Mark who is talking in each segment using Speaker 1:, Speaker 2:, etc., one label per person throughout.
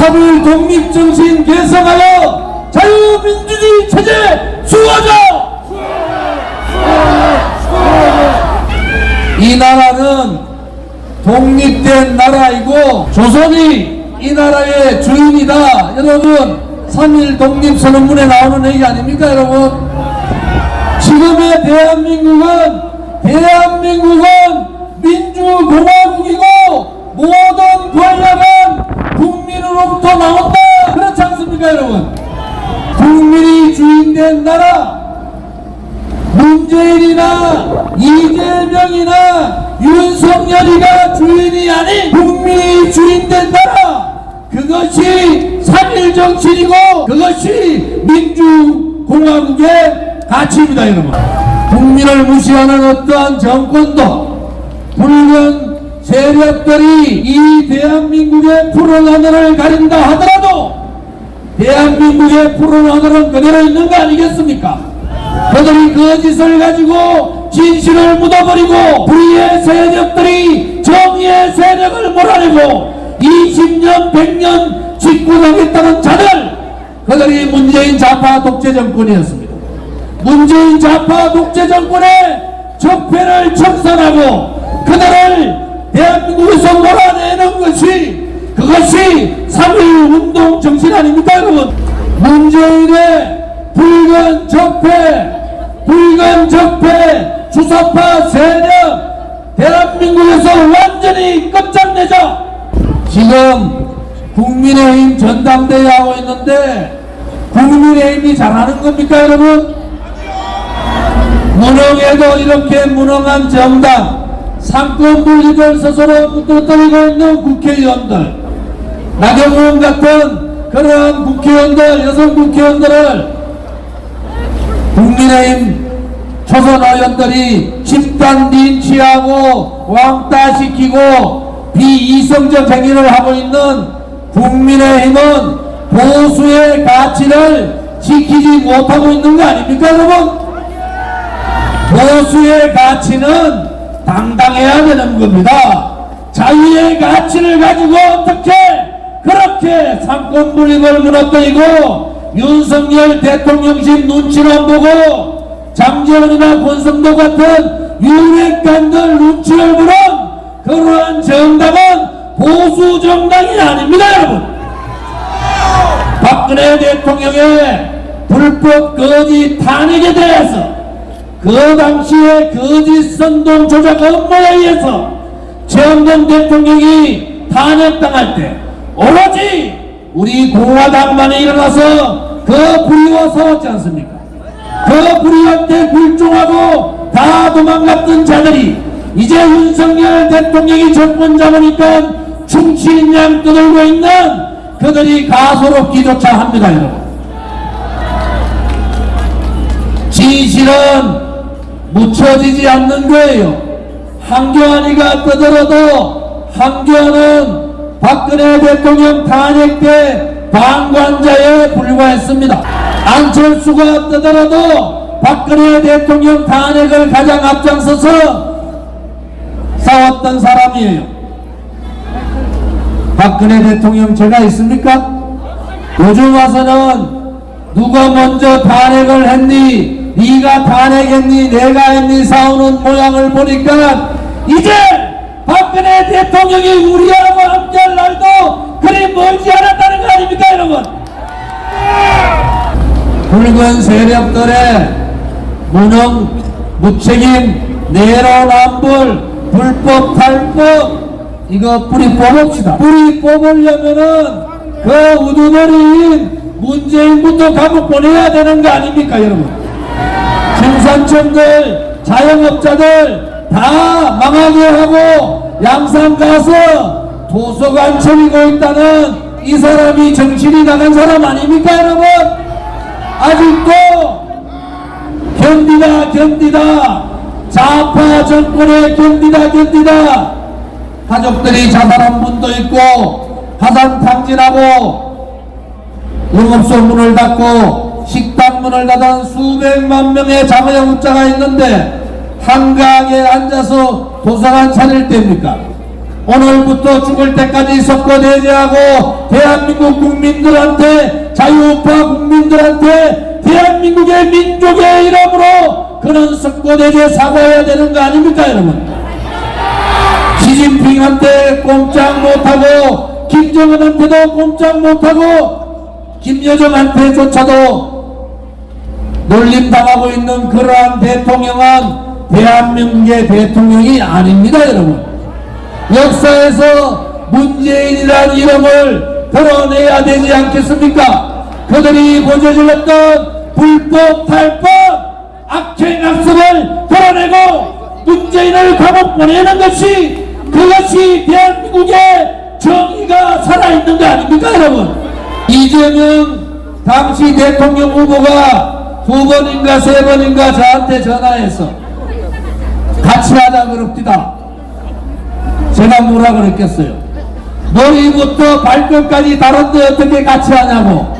Speaker 1: 3일 독립 정신 개성하여 자유민주주의 체제 수호하자! 이 나라는 독립된 나라이고 조선이 이 나라의 주인이다. 여러분 3일 독립선언문에 나오는 얘기 아닙니까 여러분? 지금의 대한민국은 대한민국은 민주공화국이고 모든 권력은 국민으로부터 나온다. 그렇지 않습니까 여러분? 국민이 주인된 나라 문재인이나 이재명이나 윤석열이가 주인이 아닌 국민이 주인된 나라 그것이 3일 정치이고 그것이 민주공화국의 가치입니다 여러분 국민을 무시하는 어떠한 정권도 붉은 세력들이 이 대한민국의 푸른 하늘을 가린다 하더라도 대한민국의 푸른 하늘은 그대로 있는 거 아니겠습니까? 그들이 거짓을 가지고 진실을 묻어버리고 불의의 세력들이 정의의 세력을 몰아내고 20년 100년 집권하겠다는 자들 그들이 문재인 좌파 독재 정권이었습니다 문재인 좌파 독재 정권의 적폐를 청산하고 그들을 대한민국에서 몰아내는 것이 그것이 3.1 운동 정신 아닙니까 여러분 문재인의 붉은 적폐 붉은 적폐 주사파 세력 대한민국에서 완전히 끝장내자 지금 국민의힘 전당대회 하고 있는데 국민의힘이 잘하는 겁니까 여러분? 무능해도 이렇게 무능한 정당 상권 분립을 스스로 무너뜨리고 있는 국회의원들 나경원 같은 그런 국회의원들 여성 국회의원들을 국민의힘 초선 의원들이 집단 린치하고 왕따시키고 비이성적 행위를 하고 있는 국민의힘은 보수의 가치를 지키지 못하고 있는 거 아닙니까 여러분? 보수의 가치는 당당해야 되는 겁니다. 자유의 가치를 가지고 어떻게 그렇게 상권 분립을 무너뜨리고 윤석열 대통령실 눈치만 보고 장재원이나 권성도 같은 유력간들 눈치를 보는 그러한 정당은 보수 정당이 아닙니다 여러분. 박근혜 대통령의 불법 거짓 탄핵에 대해서 그 당시에 거짓 선동 조작 업무에 의해서 최영돈 대통령이 탄핵당할 때 오로지 우리 공화당만이 일어나서 그 불의와 싸웠지 않습니까? 그 불의한테 굴종하고 다 도망갔던 자들이 이제 윤석열 대통령이 정권 잡으니까 충치인 양 떠들고 있는 그들이 가소롭기조차 합니다 여러분 진실은 묻혀지지 않는 거예요. 한교안이가 떠들어도 한교안은 박근혜 대통령 탄핵 때 방관자에 불과했습니다. 안철수가 떠들어도 박근혜 대통령 탄핵을 가장 앞장서서 싸웠던 사람이에요. 박근혜 대통령 제가 있습니까? 요즘 와서는 누가 먼저 탄핵을 했니? 네가 탄핵했니? 내가 했니? 싸우는 모양을 보니까 이제 박근혜 대통령이 우리하고 함께할 날도 그리 멀지 않았다는 거 아닙니까 여러분? 붉은 세력들의 무능, 무책임, 내로남불, 불법 탈법 이거 뿌리 뽑읍시다. 뿌리 뽑으려면은 그 우두머리인 문재인부터 감옥 보내야 되는 거 아닙니까 여러분? 생산청들, 자영업자들 다 망하게 하고 양산 가서 도서관 차리고 있다는 이 사람이 정신이 나간 사람 아닙니까 여러분? 아직도 견디다 견디다 좌파 정권에 견디다 견디다 가족들이 자살한 분도 있고 화산 탕진하고 영업소 문을 닫고 식당 문을 닫은 수백만 명의 자가용자가 있는데 한강에 앉아서 도서관 차릴 때입니까? 오늘부터 죽을 때까지 석고대제하고 대한민국 국민들한테 자유우파 국민들한테 대한민국의 민족의 이름으로 그런 석고대제 사과해야 되는 거 아닙니까 여러분 시진핑한테 꼼짝 못하고 김정은한테도 꼼짝 못하고 김여정한테조차도 놀림당하고 있는 그러한 대통령은 대한민국의 대통령이 아닙니다 여러분. 역사에서 문재인이라는 이름을 드러내야 되지 않겠습니까? 그들이 보여질렀던 불법 탈법 악행 악습을 드러내고 문재인을 감옥 보내는 것이 그것이 대한민국의 정의가 살아있는 거 아닙니까 여러분? 이재명 당시 대통령 후보가 두 번인가 세 번인가 저한테 전화해서 같이 하자 그럽디다. 제가 뭐라 그랬겠어요? 머리부터 발끝까지 다른데 어떻게 같이 하냐고.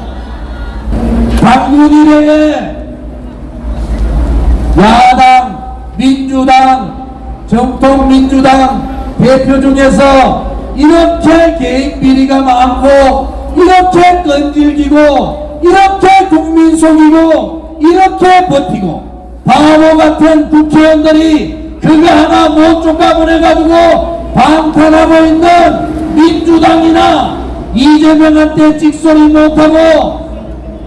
Speaker 1: 당군 이래에 야당, 민주당, 정통민주당 대표 중에서 이렇게 개인 비리가 많고 이렇게 끈질기고 이렇게 국민 속이고 이렇게 버티고 바보 같은 국회의원들이 그거 하나 못 쫓아보내가지고 방탄하고 있는 민주당이나 이재명한테 찍소리 못하고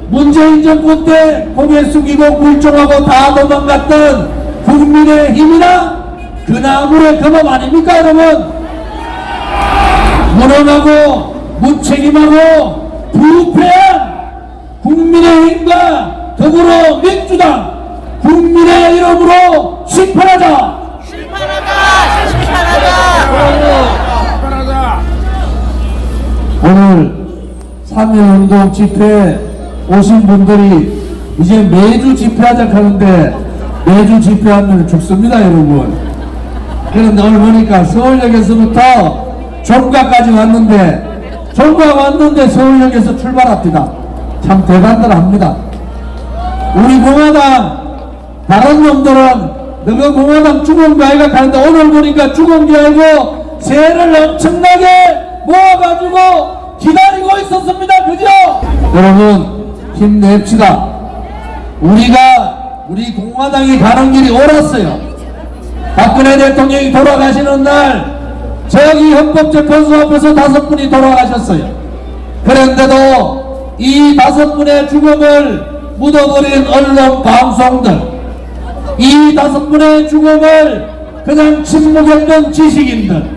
Speaker 1: 문재인 정부 때 고개 숙이고 굴종하고 다 도망갔던 국민의 힘이나 그 나무의 근업 아닙니까 여러분? 무능하고 무책임하고 부패한 국민의 힘과 더불어 민주당 국민의 이름으로 심판하자
Speaker 2: 심판하자! 심판하자!
Speaker 1: 오늘 3.1운동 집회 오신 분들이 이제 매주 집회하자 하는데 매주 집회하면 죽습니다 여러분 그런데 오늘 보니까 서울역에서부터 종가까지 왔는데 종가 왔는데 서울역에서 출발합니다 참 대단들 합니다 우리 공화당 다른 놈들은 너가 공화당 죽은 거 아이가 가는데 오늘 보니까 죽은 게 아니고 새를 엄청나게 모아가지고 기다리고 있었습니다. 그죠? 여러분 힘냅시다. 우리가 우리 공화당이 가는 길이 옳았어요. 박근혜 대통령이 돌아가시는 날 저기 헌법재판소 앞에서 다섯 분이 돌아가셨어요. 그런데도 이 다섯 분의 죽음을 묻어버린 언론 방송들 이 다섯 분의 죽음을 그냥 침묵했던 지식인들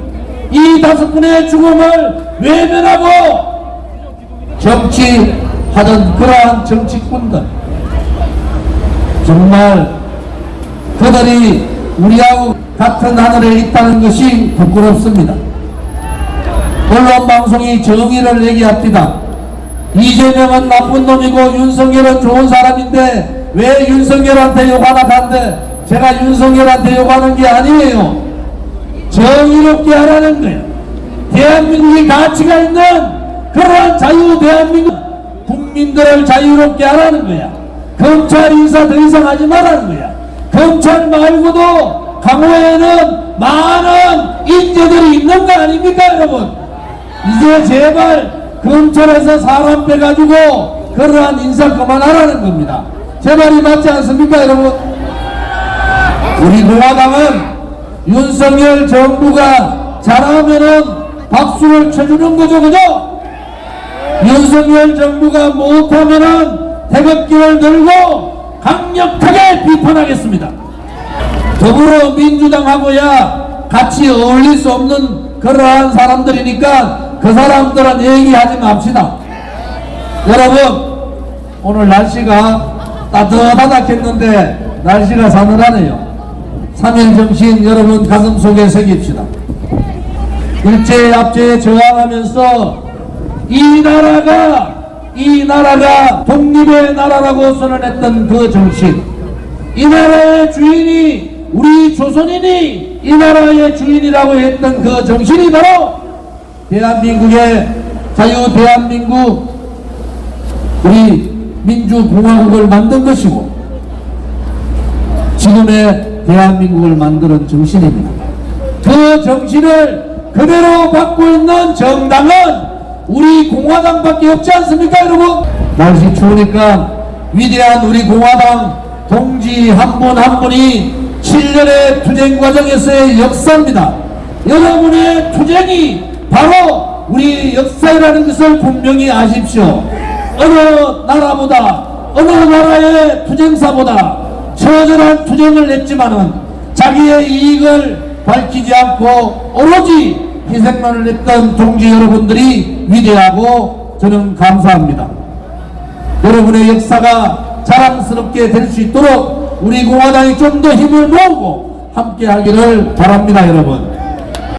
Speaker 1: 이 다섯 분의 죽음을 외면하고 정치하던 그러한 정치꾼들 정말 그들이 우리하고 같은 하늘에 있다는 것이 부끄럽습니다. 언론 방송이 정의를 얘기합니다. 이재명은 나쁜 놈이고 윤석열은 좋은 사람인데 왜 윤석열한테 욕하나 한데 제가 윤석열한테 욕하는 게 아니에요. 정의롭게 하라는 거예요. 대한민국의 가치가 있는 그러한 자유 대한민국 국민들을 자유롭게 하라는 거야. 검찰 인사 더 이상 하지 말라는 거야. 검찰 말고도 강호에는 많은 인재들이 있는 거 아닙니까 여러분? 이제 제발 검찰에서 사람 빼가지고 그러한 인사 그만하라는 겁니다. 제 말이 맞지 않습니까 여러분? 우리 공화당은 윤석열 정부가 잘하면은 박수를 쳐주는 거죠 그죠? 윤석열 정부가 못하면은 태극기를 들고 강력하게 비판하겠습니다. 더불어민주당하고야 같이 어울릴 수 없는 그러한 사람들이니까 그 사람들은 얘기하지 맙시다. 여러분 오늘 날씨가 따뜻하다 했는데 날씨가 사늘하네요. 3일 정신 여러분 가슴 속에 새깁시다. 일제 압제에 저항하면서 이 나라가 이 나라가 독립의 나라라고 선언했던 그 정신 이 나라의 주인이 우리 조선인이 이 나라의 주인이라고 했던 그 정신이 바로 대한민국의 자유 대한민국 우리 민주공화국을 만든 것이고 지금의 대한민국을 만드는 정신입니다. 그 정신을 그대로 받고 있는 정당은 우리 공화당밖에 없지 않습니까 여러분? 날씨 추우니까 위대한 우리 공화당 동지 한 분한 분이 7년의 투쟁 과정에서의 역사입니다. 여러분의 투쟁이 바로 우리 역사라는 것을 분명히 아십시오. 어느 나라보다 어느 나라의 투쟁사보다 처절한 투쟁을 했지만은 자기의 이익을 밝히지 않고 오로지 희생만을 했던 동지 여러분들이 위대하고 저는 감사합니다. 여러분의 역사가 자랑스럽게 될 수 있도록 우리 공화당이 좀 더 힘을 모으고 함께 하기를 바랍니다, 여러분.